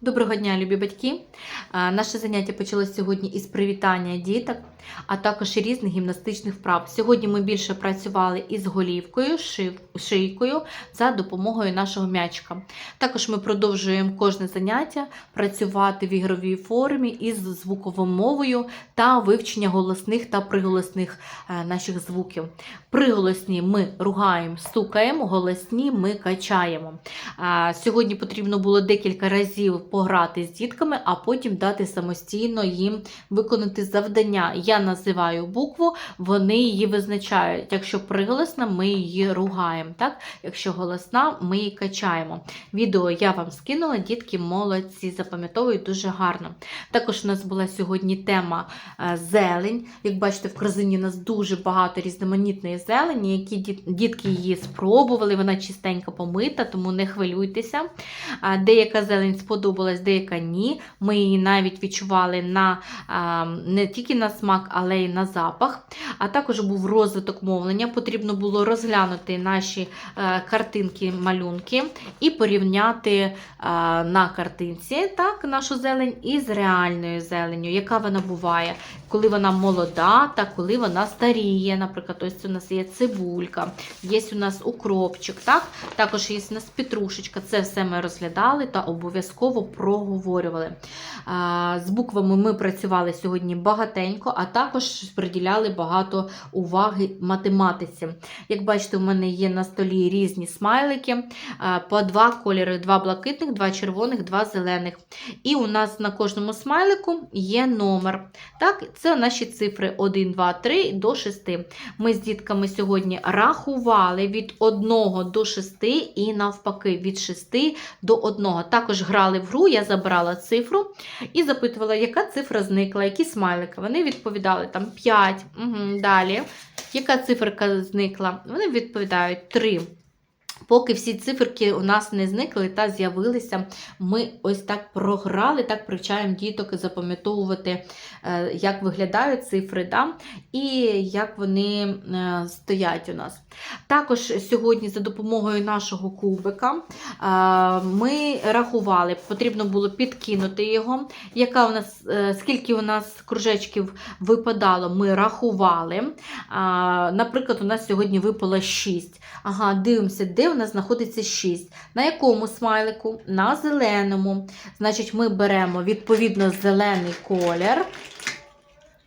Доброго дня, любі батьки! Наше заняття почалося сьогодні із привітання діток, а також різних гімнастичних вправ. Сьогодні ми більше працювали із голівкою, шийкою за допомогою нашого м'ячика. Також ми продовжуємо кожне заняття працювати в ігровій формі із звуковою мовою та вивчення голосних та приголосних е, наших звуків. Приголосні ми ругаємо, стукаємо, голосні ми качаємо. Сьогодні потрібно було декілька разів пограти з дітками, а потім дати самостійно їм виконати завдання. Я називаю букву, вони її визначають. Якщо приголосна, ми її ругаємо. Так? Якщо голосна, ми її качаємо. Відео я вам скинула, дітки молодці, запам'ятовують дуже гарно. Також у нас була сьогодні тема е, зелень. Як бачите, в корзині у нас дуже багато різноманітної зелені, які дітки її спробували. Вона чистенько помита, тому не хвилюйтеся. Деяка зелень сподобалась, деяка ні. Ми її навіть відчували на, не тільки на смак, але й на запах. А також був розвиток мовлення. Потрібно було розглянути наші е, картинки, малюнки і порівняти е, на картинці так, нашу зелень із реальною зеленню, яка вона буває, коли вона молода та коли вона старіє. Наприклад, ось у нас є цибулька, є у нас укропчик, так? також є у нас петрушечка. Це все ми розглядали та обов'язково проговорювали. З буквами ми працювали сьогодні багатенько, а також приділяли багато уваги математиці. Як бачите, у мене є на столі різні смайлики, по два кольори: два блакитних, два червоних, два зелених. І у нас на кожному смайлику є номер. Так, Це наші цифри 1, 2, 3 до 6. Ми з дітками сьогодні рахували від 1 до 6 і навпаки від 6 до 1. Також грали в гру, я забрала цифру і запитувала, яка цифра зникла, які смайлики. Вони відповідали там 5. Угу, далі. Яка циферка зникла? Вони відповідають 3. Поки всі циферки у нас не зникли та з'явилися, ми ось так програли, так привчаємо діток запам'ятовувати, е, як виглядають цифри, да? і як вони е, стоять у нас. Також сьогодні за допомогою нашого кубика е, ми рахували, потрібно було підкинути його. Яка у нас, скільки у нас кружечків випадало, ми рахували. Наприклад, у нас сьогодні випало 6. Ага, дивимося, де у нас знаходиться 6. На якому смайлику? На зеленому. Значить, ми беремо відповідно зелений колір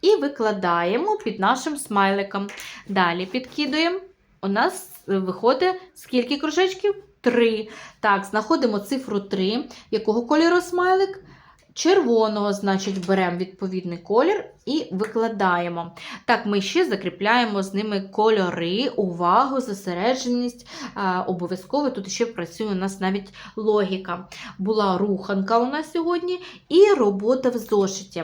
і викладаємо під нашим смайликом. Далі підкидуємо. У нас виходить скільки кружечків? 3. Так, знаходимо цифру 3. Якого кольору смайлик? Червоного, значить, беремо відповідний колір і викладаємо. Так, ми ще закріпляємо з ними кольори, увагу, зосередженість. Обов'язково тут ще працює у нас навіть логіка. Була руханка у нас сьогодні і робота в зошиті.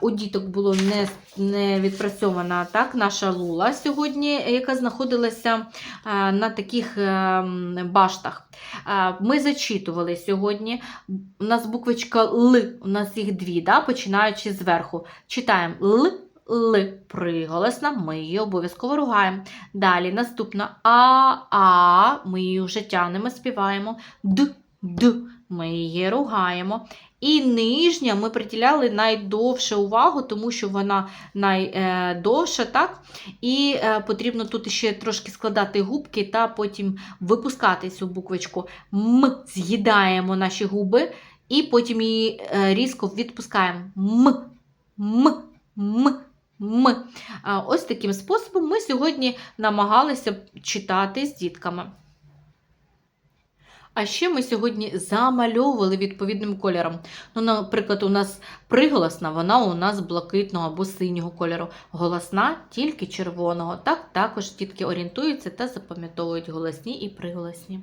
У діток було не, не відпрацьована так, наша лула сьогодні, яка знаходилася на таких ем, баштах. Ми зачитували сьогодні. У нас буквочка Л, у нас їх дві, да, починаючи зверху. Читаємо Л, Л, приголосна, ми її обов'язково ругаємо. Далі наступна А, А, ми її вже тянемо, співаємо. Д, Д, ми її ругаємо. І нижня ми приділяли найдовше увагу, тому що вона найдовша, так? І е, потрібно тут ще трошки складати губки та потім випускати цю буквочку. М з'їдаємо наші губи, і потім її е, різко відпускаємо. М, м, м. М. Ось таким способом ми сьогодні намагалися читати з дітками. А ще ми сьогодні замальовували відповідним кольором. Ну, наприклад, у нас приголосна, вона у нас блакитного або синього кольору. Голосна тільки червоного. Так також дітки орієнтуються та запам'ятовують голосні і приголосні.